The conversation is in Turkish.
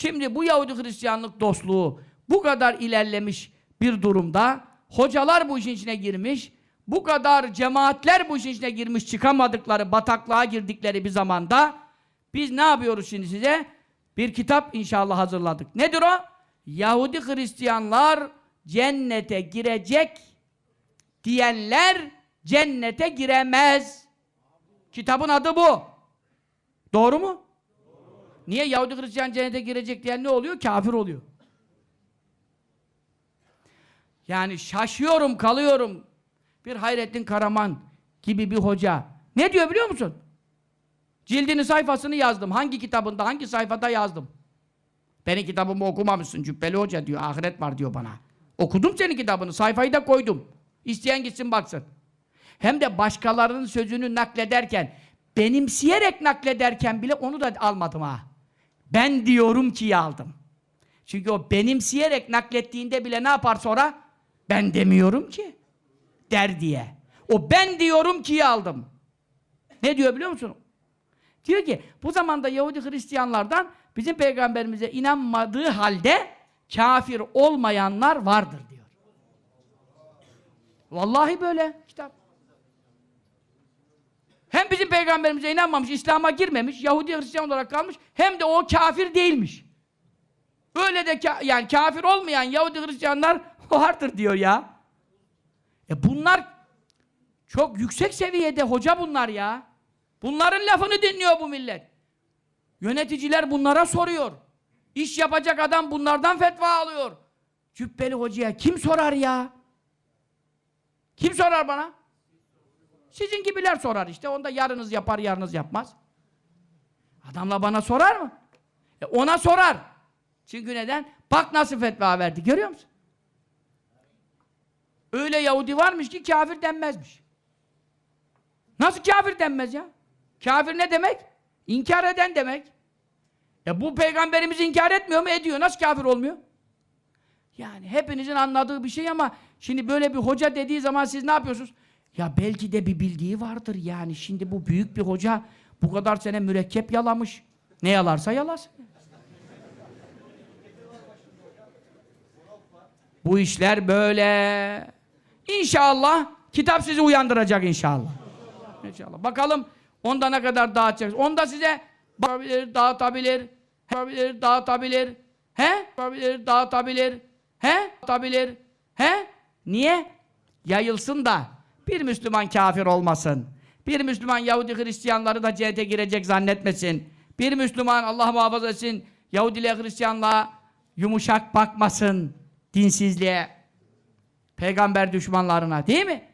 Şimdi bu Yahudi Hristiyanlık dostluğu bu kadar ilerlemiş bir durumda hocalar bu işin içine girmiş, bu kadar cemaatler bu işin içine girmiş çıkamadıkları, bataklığa girdikleri bir zamanda biz ne yapıyoruz şimdi size? Bir kitap inşallah hazırladık. Nedir o? Yahudi Hristiyanlar cennete girecek diyenler cennete giremez. Kitabın adı bu. Doğru mu? Niye Yahudi Hristiyan cennete girecek diyen ne oluyor? Kafir oluyor. Yani şaşıyorum, kalıyorum. Bir Hayrettin Karaman gibi bir hoca. Ne diyor biliyor musun? Cildini sayfasını yazdım. Hangi kitabında, hangi sayfada yazdım. Benim kitabımı okumamışsın Cübbeli Hoca diyor. Ahiret var diyor bana. Okudum senin kitabını. Sayfayı da koydum. İsteyen gitsin baksın. Hem de başkalarının sözünü naklederken, benimseyerek naklederken bile onu da almadım ha. Ben diyorum ki aldım. Çünkü o benimseyerek naklettiğinde bile ne yapar sonra? Ben demiyorum ki. Der diye. O ben diyorum ki aldım. Ne diyor biliyor musun? Diyor ki bu zamanda Yahudi Hristiyanlardan bizim peygamberimize inanmadığı halde kafir olmayanlar vardır diyor. Vallahi böyle kitap. Hem bizim peygamberimize inanmamış, İslam'a girmemiş, Yahudi Hristiyan olarak kalmış, hem de o kafir değilmiş. Öyle de ka yani kafir olmayan Yahudi Hristiyanlar vardır diyor ya. E bunlar çok yüksek seviyede hoca bunlar ya. Bunların lafını dinliyor bu millet. Yöneticiler bunlara soruyor. İş yapacak adam bunlardan fetva alıyor. Cübbeli hocaya kim sorar ya? Kim sorar bana? Sizin gibiler sorar işte. Onda yarınız yapar, yarınız yapmaz. Adamla bana sorar mı? E ona sorar. Çünkü neden? Bak nasıl fetva verdi. Görüyor musun? Öyle Yahudi varmış ki kafir denmezmiş. Nasıl kafir denmez ya? Kafir ne demek? İnkar eden demek. E bu peygamberimiz inkar etmiyor mu? Ediyor. Nasıl kafir olmuyor? Yani hepinizin anladığı bir şey ama şimdi böyle bir hoca dediği zaman siz ne yapıyorsunuz? Ya belki de bir bildiği vardır yani. Şimdi bu büyük bir hoca bu kadar sene mürekkep yalamış. Ne yalarsa yalasın. Bu işler böyle. İnşallah kitap sizi uyandıracak inşallah. İnşallah. Bakalım onda ne kadar dağıtacağız. Onda size bakabilir, dağıtabilir, dağıtabilir, dağıtabilir. He? Dağıtabilir, dağıtabilir. He? Dağıtabilir. He? Niye? Yayılsın da bir Müslüman kafir olmasın. Bir Müslüman Yahudi Hristiyanları da cennete girecek zannetmesin. Bir Müslüman Allah muhafaza etsin Yahudiliğe Hristiyanlığa yumuşak bakmasın dinsizliğe. Peygamber düşmanlarına değil mi?